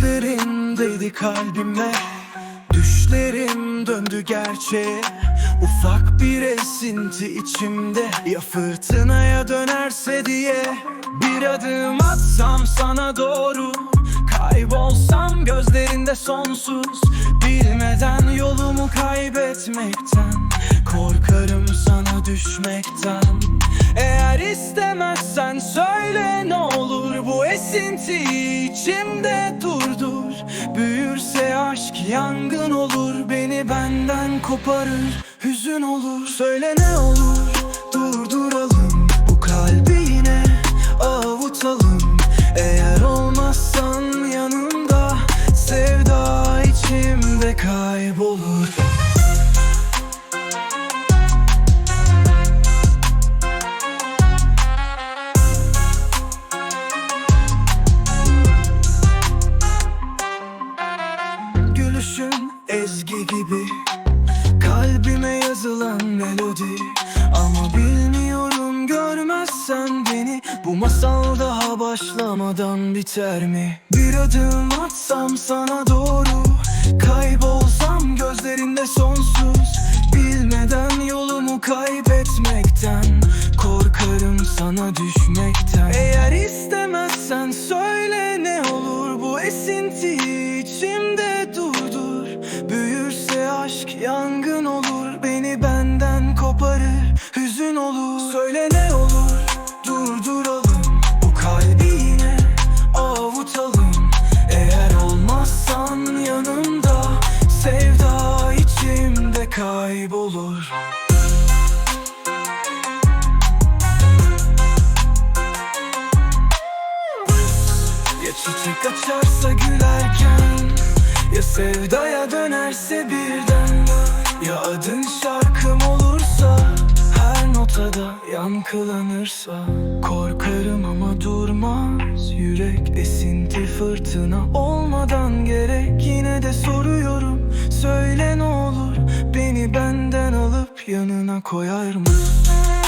Gözlerin değdi kalbime Düşlerim döndü gerçeğe. Ufak bir esinti içimde. Ya fırtınaya dönerse diye. Bir adım atsam sana doğru. Kaybolsam gözlerinde sonsuz. Bilmeden yolumu kaybetmekten. Korkarım sana düşmekten Eğer istemezsen söyle ne olur. Bu esinti içimde durdur. Büyürse aşk yangın olur. Beni benden koparır. Hüzün olur. Söyle ne olur. Durduralım Bu kalbi yine. Avutalım Eğer olmazsan yanımda Sevda içimde kaybolur melodi Ama bilmiyorum görmezsen beni. Bu masal daha başlamadan biter mi? Bir adım atsam sana doğru. Kaybolsam gözlerinde sonsuz. Bilmeden koparır hüzün olur. Söyle ne olur durduralım. Bu kalbi yine avutalım Eğer olmazsan yanımda Sevda içimde kaybolur. Ya çiçek açarsa gülerken Ya sevdaya dönerse birden yankılanırsa Korkarım ama durmaz. Yürek esinti fırtına olmadan gerek. Yine de soruyorum Söyle ne olur. Beni benden alıp yanına koyar mısın?